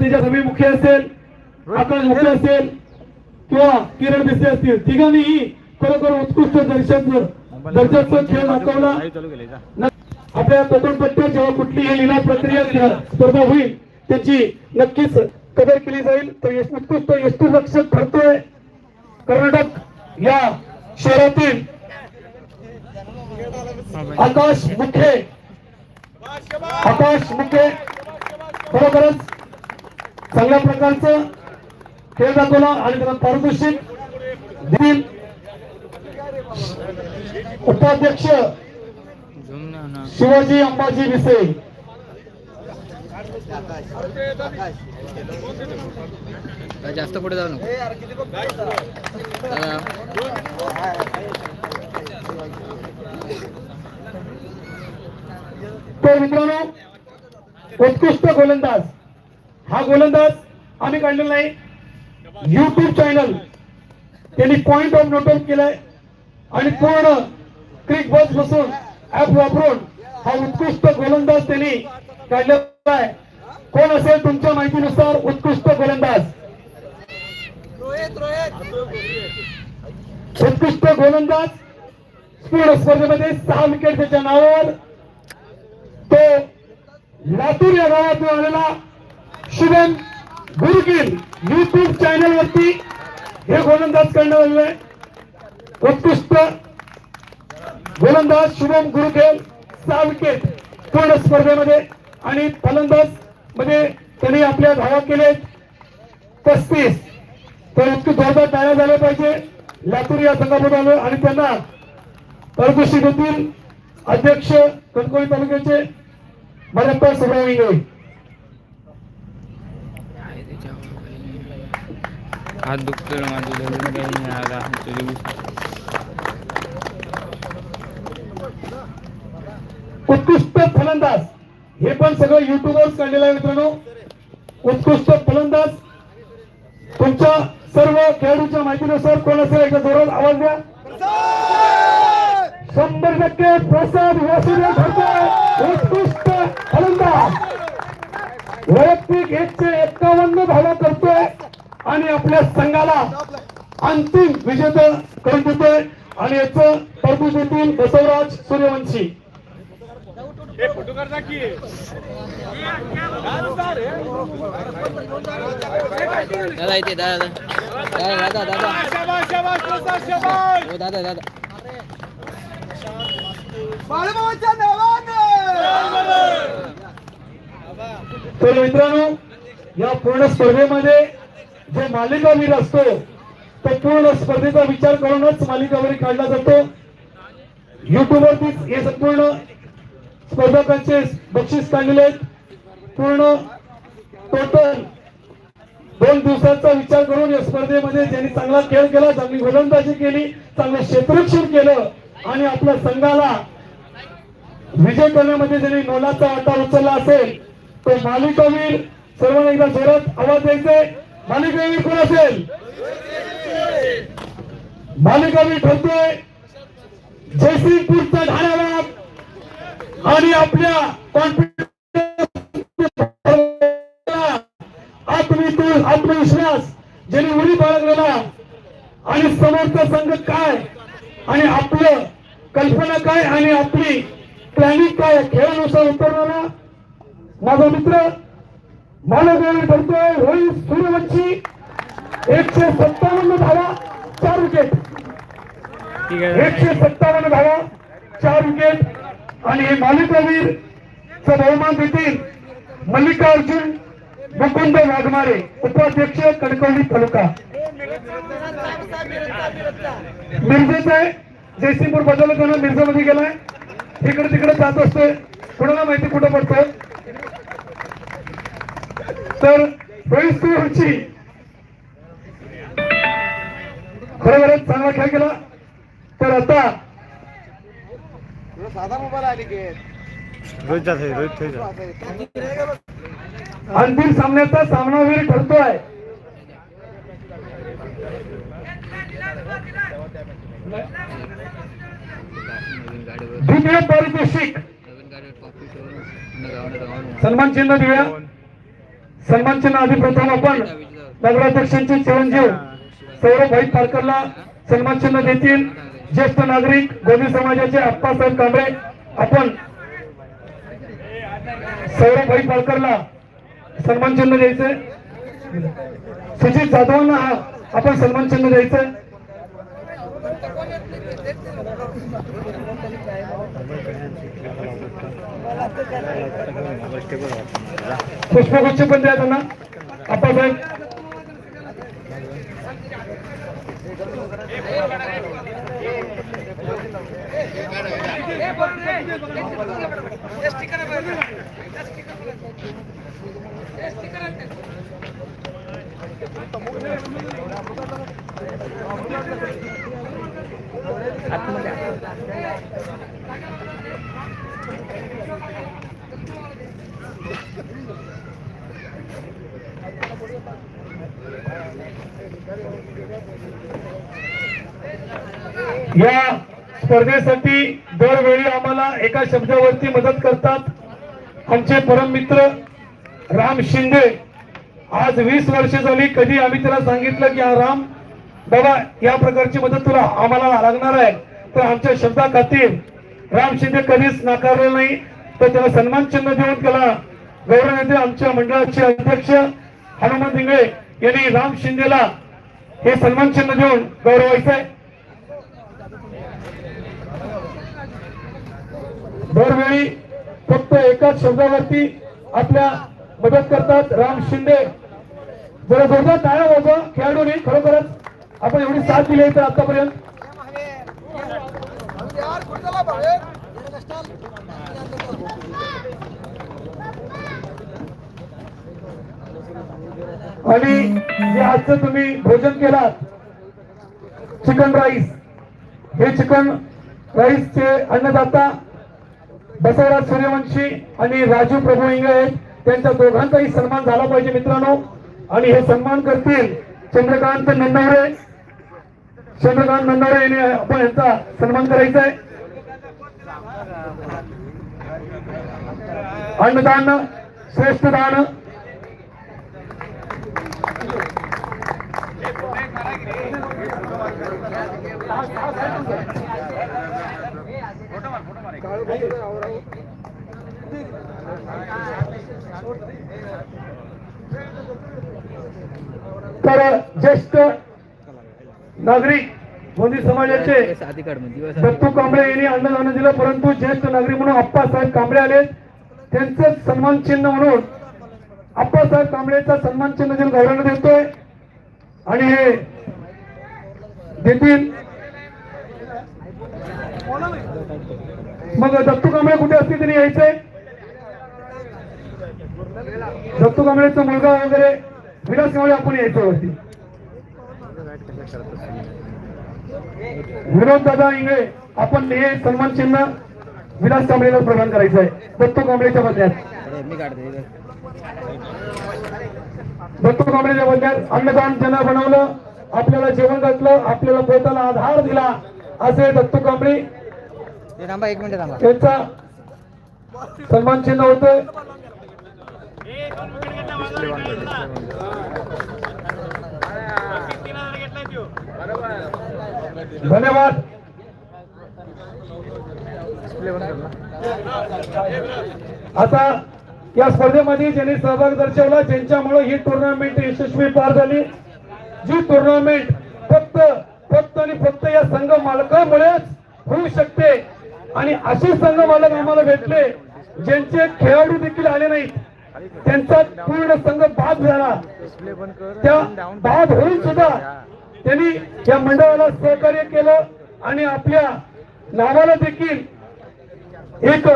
तिच्या रवी मुखे असेल आकाश मुखे असेल किंवा किरण देसे असतील तिघांनीही खरोखर उत्कृष्ट दर्शन दर्जाचा खेळ दाखवला. आपल्या पट्ट्यात जेव्हा कुठलीही लिला प्रक्रिया स्पर्धा होईल त्याची नक्कीच कदर केली जाईल. तो यश उत्कृष्ट यष्टीरक्षक ठरतोय. कर्नाटक या शहरातील आकाश मुखे आकाश मुखे खरोखरच चांगल्या प्रकारचं खेळ दाखवला आणि त्याला पारितोषिक दिल उपाध्यक्ष शिवाजी अंबाजी विसे. जास्त पुढे जाऊ नको. मित्रांनो उत्कृष्ट गोलंदाज. हा गोलंदाज आम्ही काढलेला नाही. युट्यूब चॅनल त्यांनी पॉइंट ऑफ नोट केलाय. आणि पूर्ण क्रिक बस बसून ऍप वापरून हा उत्कृष्ट गोलंदाज त्यांनी काढलेला आहे. कोण असेल तुमच्या माहितीनुसार उत्कृष्ट गोलंदाज? उत्कृष्ट गोलंदाज स्पीड स्पर्धेमध्ये सहा विकेट त्याच्या नावावर. तो लातूर या गावातून आलेला शुभम गुरुकिल युट्यूब चॅनल वरती हे गोलंदाज करण्यात आलेलं आहे उत्कृष्ट गोलंदाज शुभम गुरुकेल सहा विकेट पूर्ण स्पर्धेमध्ये आणि फलंदाजमध्ये त्यांनी आपल्या धावा केले पस्तीस. तर इतकी जोरदार तयार झाले पाहिजे. लातूर या संघामध्ये आलो आणि त्यांना पारितोषिक होतील अध्यक्ष कणकोळी तालुक्याचे मरप्पा सुब्रमण्य हात दुखतोय माझं धरून काही नाही उत्कृष्ट फलंदाज. हे पण सगळं युट्यूबवर काढलेलं आहे मित्रांनो. उत्कृष्ट फलंदाज. तुमच्या सर्व खेळाडूच्या माहितीनुसार कोण असेल एकदा जोरात आवाज द्या? शंभर टक्के प्रसाद वासुदेव ठरतोय उत्कृष्ट फलंदाज. वैयक्तिक एकशे एक्कावन्न धावा करतोय. आणि आपल्या संघाला अंतिम विजेता करून देतोय. आणि याचं तरतूद देतील बसवराज सूर्यवंशी. दादा इथे दादा दादा. दादा दादा? हो दादा दादा. तर मित्रांनो या पूर्ण स्पर्धेमध्ये जो मालिकावीर असतो तो पूर्ण स्पर्धेचा विचार करूनच मालिकावीर काढला जातो. युट्यूबवरतीच हे संपूर्ण स्पर्धकांचे बक्षीस काढलेले आहेत. पूर्ण टोटल दोन दिवसाचा विचार करून या स्पर्धेमध्ये ज्यांनी चांगला खेळ केला चांगली गोलंदाजी केली चांगलं क्षेत्ररक्षण केलं आणि आपल्या संघाला विजय करण्यामध्ये ज्यांनी नोलाचा वाटा उचलला असेल तो मालिकावीर सर्वांना एकदा जोरात आवाज द्यायचे मालिकावीर कोण असेल? मालिकावीर ठरतोय जयसिंगपूरचा ढाण्याबाग आणि आपल्या कॉन्फिडन्स आत्मविश्वास आत्मविश्वास ज्यांनी उडी बाळगलेला आणि समोरचा संघ काय? आणि आपलं कल्पना काय? आणि आपली प्लॅनिंग काय? खेळानुसार उतरणारा माझा मित्र मानवदेवी ठरतोय रोहित सूर्यवंशी एकशे सत्तावन्न धावा चार विकेट एकशे सत्तावन्न धावा चार विकेट आणि हे मालिकावीर चा बहुमान देतील मल्लिकार्जुन मुकुंद वाघमारे उपाध्यक्ष कणकवली तालुका. मिरजेचा आहे. जयसिंगपूर बदलला त्यानं मिरजेमध्ये गेलाय. इकडे तिकडे जात असतोय. कुणाला माहिती कुठं पडतोय? तर रोहित खरोखरच चांगला खेळ केला. तर आता साधा मोबाईल आली रोहित रोहित अंतिम सामन्याचा सामनावीर ठरतोय. द्वितीय पारितोषिक. सन्मान चिन्ह आधी प्रथम आपण नगराध्यक्षांचे चिरंजीव सौरभ भाई पारकरला सन्मान चिन्ह देतील. ज्येष्ठ नागरिक गोदी समाजाचे अप्पासाहेब कांबळे. आपण सौरभ भाई पारकरला सन्मान चिन्ह द्यायचंय सुजित जाधवांना आपण आपण द्यायचं. चिन्ह द्यायचंय पुष्पगुच्छ पण द्या त्यांना आप्पासाहेब या स्पर्धेसाठी दरवेळी आम्हाला एका शब्दावरती मदत करतात. आमचे परम मित्र राम शिंदे आज वीस वर्ष झाली कधी आम्ही त्याला सांगितलं की हा राम बाबा या प्रकारची मदत तुला आम्हाला लागणार आहे. तर आमच्या शब्दा खातीर राम शिंदे कधीच नाकारलं नाही. तर त्याला सन्मान चिन्ह देऊन त्याला गौरव येते. आमच्या मंडळाचे अध्यक्ष हनुमान दिंगळे यांनी राम शिंदेला हे सन्मान चिन्ह देऊन गौरवायचं आहे. दरवेळी फक्त एकाच शब्दावरती आपल्या मदत करतात राम शिंदे. जरा जोरदार टाळा होतो खेळाडूंनी खरोखरच आपण एवढी साथ दिली तर आतापर्यंत. आणि जे आजचं तुम्ही भोजन केलात. चिकन राईस हे चिकन राईसचे अन्नदाता बसवराज सूर्यवंशी आणि राजू प्रभू इंगळे आहेत. त्यांच्या दोघांचाही सन्मान झाला पाहिजे मित्रांनो. आणि हे सन्मान करतील चंद्रकांत निंदवरे चंद्रकांत नंदवरे यांनी आपण यांचा सन्मान करायचा आहे. अन्नदान श्रेष्ठ दान. तर ज्येष्ठ नागरिक गोंदी समाजाचे दत्तू कांबळे यांनी अन्नदान दिलं परंतु ज्येष्ठ नागरिक म्हणून आप्पासाहेब कांबळे आले. त्यांचं सन्मान चिन्ह म्हणून आप्पासाहेब कांबळेचा सन्मान चिन्ह देऊन गौरव देतोय. आणि हे देतील. मग दत्तू कांबळे कुठे असतील त्यांनी यायचंय? दत्तू कांबळेचा मुलगा वगैरे विलास कांबळे आपण यायचं वरती. विनोद दादा इंगळे आपण हे सन्मान चिन्ह विलास कांबळेला प्रदान करायचं आहे दत्तू कांबळेच्या बदल्यात. दत्तू कांबळेच्या बदल्यात अन्नदान ज्यांना बनवलं आपल्याला जेवण घातलं आपल्याला पोटाला आधार दिला असे दत्तू कांबळे. त्यांचा सन्मान चिन्ह होतं. धन्यवाद. आता या स्पर्धेमध्ये ज्यांनी सहभाग दर्शवला ज्यांच्यामुळे ही टुर्नामेंट यशस्वी पार झाली जी टुर्नामेंट फक्त फक्त आणि फक्त या संघ मालकामुळेच होऊ शकते. आणि असे संघ मालक आम्हाला भेटले ज्यांचे खेळाडू देखील आले नाहीत. त्यांचा पूर्ण संघ बाद झाला. त्या बाद होऊन सुद्धा त्यांनी या मंडळाला सहकार्य केलं आणि आपल्या नावाला देखील एक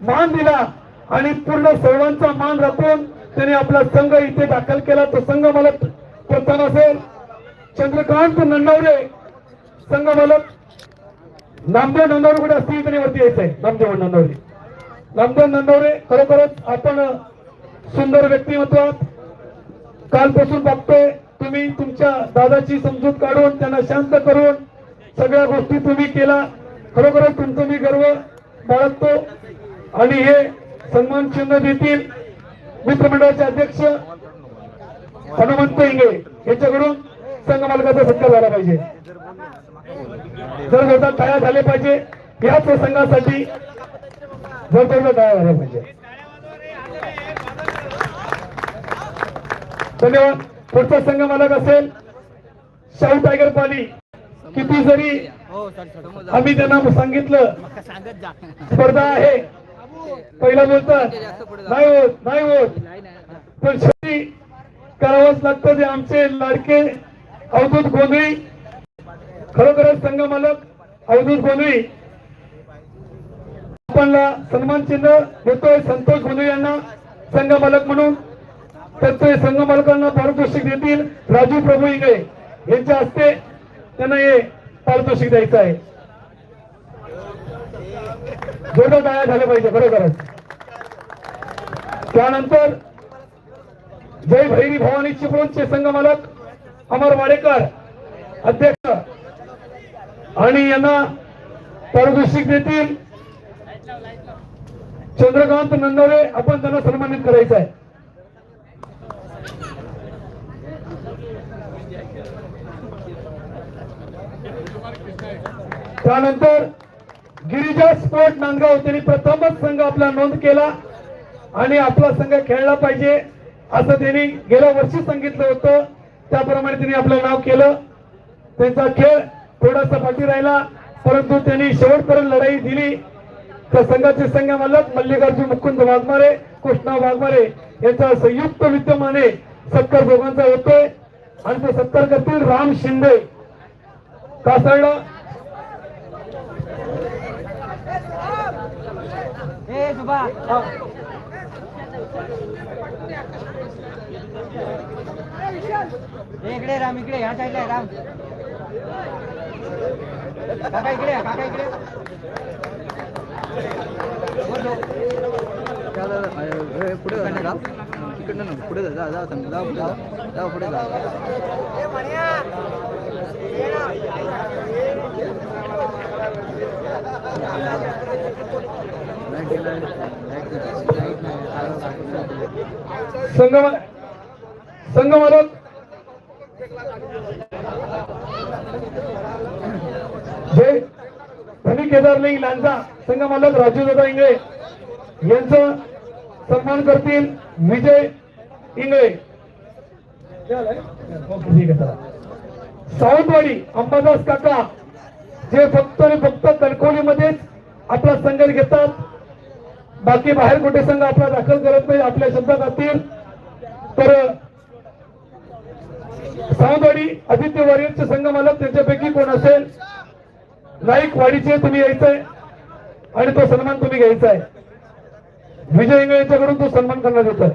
मान दिला आणि पूर्ण सर्वांचा मान राखून त्यांनी आपला संघ इथे दाखल केला. तो संघ मला प्रथम असेल. चंद्रकांत नंदावरे संघ मालक नामदेव नंदावरे कुठे असतील त्यांनी वरती यायचंय. नामदेव नंदावरे नामदेव नंदावरे खरोखरच आपण सुंदर व्यक्तिमत्व आहात. कालपासून बघतोय. तुम्ही तुमच्या दादाची समजूत काढून त्यांना शांत करून सगळ्या गोष्टी तुम्ही केला. खरोखरच तुमचं मी गर्व बाळगतो. आणि हे सन्मान चिन्ह देतील मित्रमंडळाचे अध्यक्ष हनुमंत इंगे यांच्याकडून संघ मालकाचा सत्कार झाला पाहिजे. जर जोरदार टाळ्या झाले पाहिजे याच संघासाठी जर जोरदार टाळ्या झाल्या पाहिजे. धन्यवाद. पुढचा संघ मालक असेल. शाहू टायगर पाली. किती जरी आम्ही त्यांना सांगितलं. स्पर्धा आहे. पहिला बोलतात नाही होत नाही होत. पण शेवटी करावंच लागतं जे आमचे लाडके अवधूत गोंधळी. खरोखरच संघ मालक अवधूत गोंधळी. आपणला सन्मान चिन्ह देतोय संतोष गोंधळी यांना संघ मालक म्हणून. तर संघ मालकांना पारितोषिक देतील. राजू प्रभू इंगळे यांच्या हस्ते त्यांना हे पारितोषिक द्यायचं आहे. जोरदार टाळ्या झाल्या पाहिजे बरोबरच. त्यानंतर जय भैरी भवानी चिपळूणचे संघ मालक अमर वाडेकर अध्यक्ष आणि यांना पारितोषिक देतील. चंद्रकांत नंदवे आपण त्यांना सन्मानित करायचं आहे. त्यानंतर गिरिजा स्पोर्ट नांदगाव त्यांनी प्रथमच संघ आपला नोंद केला आणि आपला संघ खेळला पाहिजे असं त्यांनी गेल्या वर्षी सांगितलं होतं. त्याप्रमाणे त्यांनी आपलं नाव केलं. त्यांचा खेळ थोडासा पाठी राहिला परंतु त्यांनी शेवटपर्यंत लढाई दिली. तर संघाचे संघ मालक मल्लिकार्जुन मुकुंद वाघमारे कृष्णा वाघमारे यांचा संयुक्त विद्यमाने सत्कार दोघांचा होतोय. आणि तो सत्कार करतील राम शिंदे ए, इकडे राम इकडे ह्या साईडला आहे, राम. काका इकडे काका इकडे. पुढे इकडनं ना पुढे जा जा जा समजा जा पुढे जा जा पुढे जा. संगम संघ जय धनी केदारलिंग लांजा. संघ मालक राजू दादा इंगळे. यांचं सन्मान करतील विजय इंगळे ठीक आहे सावंतवाडी अंबादास काका जे फक्त आणि फक्त कणकवलीमध्येच आपला संघ घेतात बाकी बाहेर कुठे संघ आपला दाखल करत नाही आपल्या शब्दात असतील तर सावंतवाडी आदित्य वारियरचे संघ मालक त्यांच्यापैकी कोण असेल? नाईक वाडीचे तुम्ही यायचंय आणि तो सन्मान तुम्ही घ्यायचा आहे विजय इंगळे यांच्याकडून तो सन्मान करण्यात येतोय.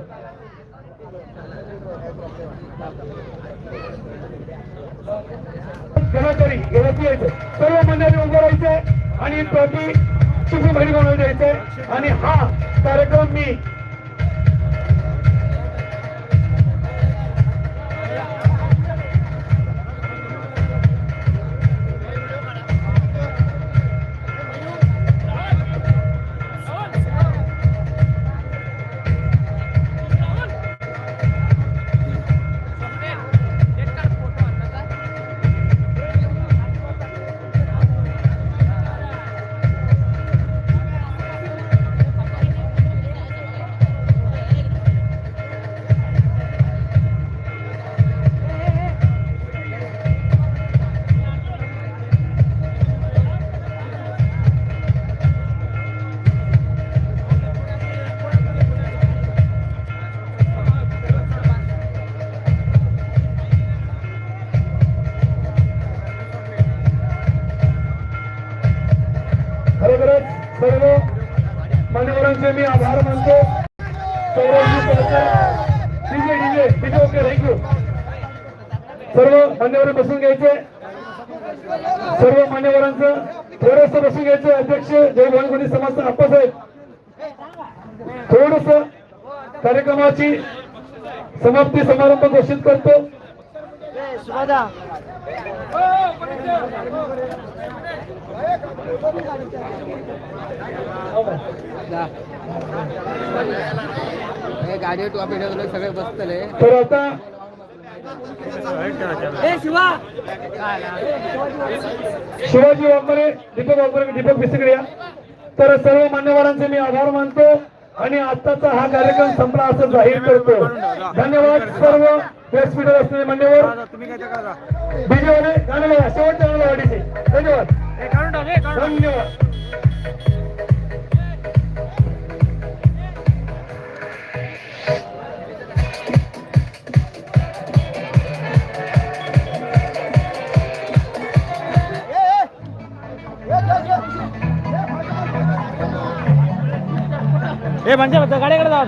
गणाकरी गणाची यायचं सर्व मंडळी उभं राहायचंय आणि ट्रॉफी चिपी बहिणी बनवून द्यायचंय आणि हा कार्यक्रम मी मान्यवरांचं थोडस बसून घ्यायचं अध्यक्ष जय भवानी समाज आप्पासाहेब. थोडस कार्यक्रमाची समाप्ती समारंभ घोषित करतो. टॉप सगळे बसतले. तर आता शिवाजी वाघमारे दीपक वाघमारे दीपक बिस्कडे तर सर्व मान्यवरांचे मी आभार मानतो आणि आताचा हा कार्यक्रम संपला असं जाहीर करतो. धन्यवाद सर्व व्यासपीठावर असलेले मान्यवर. तुम्ही काय करा गाणं शेवटच्या गाणं लावा डीजे धन्यवाद धन्यवाद ए म्हणजे गाड्याकडे जात